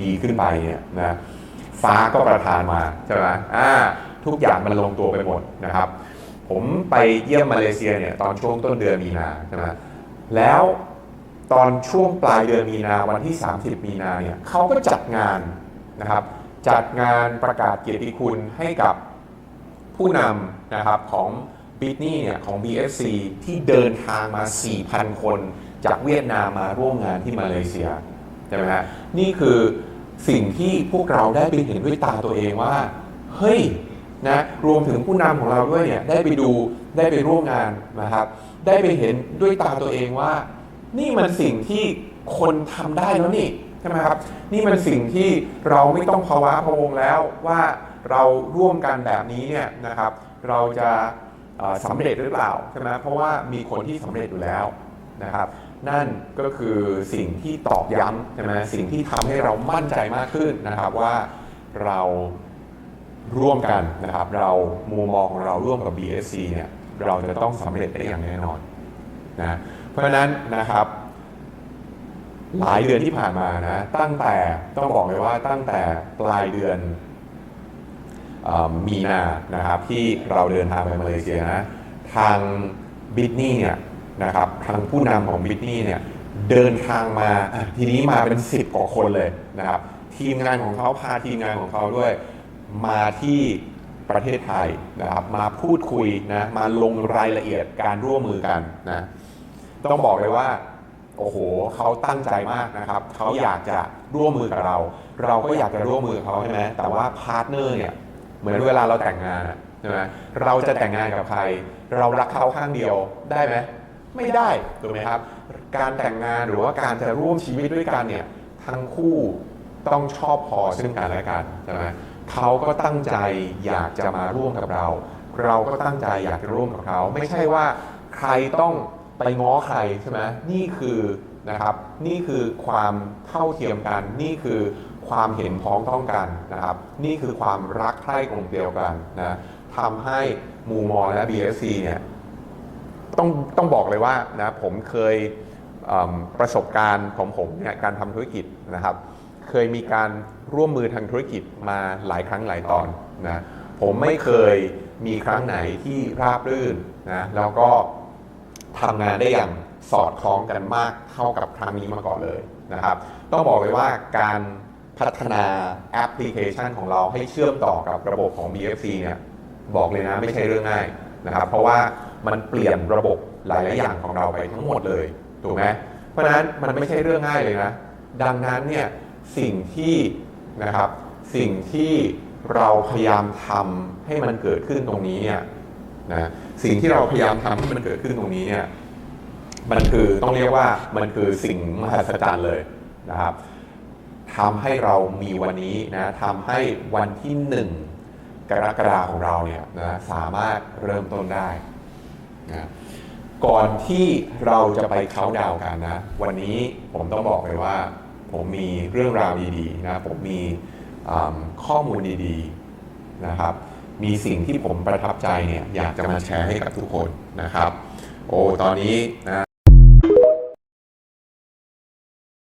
ดีขึ้นไปเนี่ยนะฟ้าก็ประทานมาใช่ไหมอ่าทุกอย่างมันลงตัวไปหมดนะครับ ผมไปเยี่ยมมาเลเซียเนี่ยตอนช่วงต้นเดือนมีนาใช่ไหมแล้วตอนช่วงปลายเดือนมีนาวันที่ 30 มีนาเนี่ยเขาก็จัดงานนะครับจัดงานประกาศเกียรติคุณให้กับผู้นำนะครับของบิทนี่เนี่ยของ BFC ที่เดินทางมา 4,000 คน จากเวียดนามมาร่วมงานที่มาเลเซีย ช่ไหมฮะนี่คือสิ่งที่พวกเราได้ไปเห็นด้วยตาตัวเองว่า เฮ้ยนะรวมถึงผู้นำของเราด้วยเนี่ยได้ไปดูได้ไปร่วมงานนะครับ ได้ไปเห็นด้วยตาตัวเองว่า นี่มันสิ่งที่คนทำได้แล้วนี่ใช่ไหมครับ นี่มันสิ่งที่เราไม่ต้องภาวะพะวงแล้วว่าเราร่วมกันแบบนี้เนี่ยนะครับ เราจะเอ่อสำเร็จหรือเปล่าใช่ไหมเพราะว่ามีคนที่สำเร็จอยู่แล้ว นะครับ นั่นก็คือสิ่งที่ตอกย้ำใช่ไหมสิ่งที่ทำให้เรามั่นใจมากขึ้นนะครับว่าเราร่วมกันนะครับ เรามุมมองของเราร่วมกับ BSC เนี่ยเราจะต้องสำเร็จได้อย่างแน่นอนนะเพราะฉะนั้นนะครับ หลายเดือนที่ผ่านมานะตั้งแต่ต้องบอกเลยว่าตั้งแต่ปลายเดือนเออมีนานะครับที่เราเดินทางไปมาเลเซียนะทางบิทนี่เนี่ย นะครับทางผู้นำของบิทนี่เนี่ยเดินทางมาอะทีนี้มาเป็น 10กว่าคนเลยนะครับ ทีมงานของเขาพาทีมงานของเขาด้วย มาที่ประเทศไทยนะครับมาพูดคุยนะมาลงรายละเอียดการร่วมมือกันนะต้องบอกเลยว่าโอ้โหเขาตั้งใจมากนะครับเขาอยากจะร่วมมือกับเรา เราก็อยากจะร่วมมือกับเขาใช่ไหมแต่ว่าพาร์ทเนอร์เนี่ยเหมือนเวลาเราแต่งงานอะใช่ไหมเราจะแต่งงานกับใคร เรารักเขาข้างเดียวได้ไหม ไม่ได้ถูกไหมครับ การแต่งงานหรือว่าการจะร่วมชีวิตด้วยกันเนี่ยทั้งคู่ต้องชอบพอซึ่งกันและกันใช่ไหมเขาก็ตั้งใจอยากจะมาร่วมกับเรา เราก็ตั้งใจอยากจะร่วมกับเขา ไม่ใช่ว่าใครต้องไปง้อใครใช่ไหมนี่คือนะครับนี่คือความเท่าเทียมกัน นี่คือความเห็นพ้องต้องกันนะครับ นี่คือความรักใคร่กลมเกลียวกันนะทำให้มูมอและ BSC เนี่ย ต้องต้องบอกเลยว่านะผมเคยประสบการณ์ของผมเนี่ยการทำธุรกิจนะครับ เคยมีการร่วมมือทางธุรกิจมาหลายครั้งหลายตอนนะผมไม่เคยมีครั้งไหนที่ราบรื่นนะแล้วก็ทำงานได้อย่างสอดคล้องกันมากเท่ากับครั้งนี้มาก่อนเลยนะครับ ต้องบอกเลยว่าการพัฒนาแอปพลิเคชันของเราให้เชื่อมต่อกับระบบของ BFC เนี่ยบอกเลยนะไม่ใช่เรื่องง่ายนะครับ เพราะว่า มันเปลี่ยนระบบหลาย ๆ อย่างของเราไปทั้งหมดเลยถูกไหมเพราะฉะนั้นมันไม่ใช่เรื่องง่ายเลยนะ ดังนั้นเนี่ยสิ่งที่นะครับสิ่งที่เราพยายามทำให้มันเกิดขึ้นตรงนี้เนี่ยนะสิ่งที่เราพยายามทำให้มันเกิดขึ้นตรงนี้เนี่ยมันคือต้องเรียกว่ามันคือสิ่งมหัศจรรย์เลยนะครับทำให้เรามีวันนี้นะทำให้วันที่หนึ่งกรกฎาของเราเนี่ยนะสามารถเริ่มต้นได้ นะก่อนที่เราจะไปเขาดาวกันนะ วันนี้ผมต้องบอกเลยว่า ผมมีเรื่องราวดีๆนะผมมีข้อมูลดีๆนะครับ มีสิ่งที่ผมประทับใจเนี่ยอยากจะมาแชร์ให้กับทุกคนนะครับ โอ้ตอนนี้นะ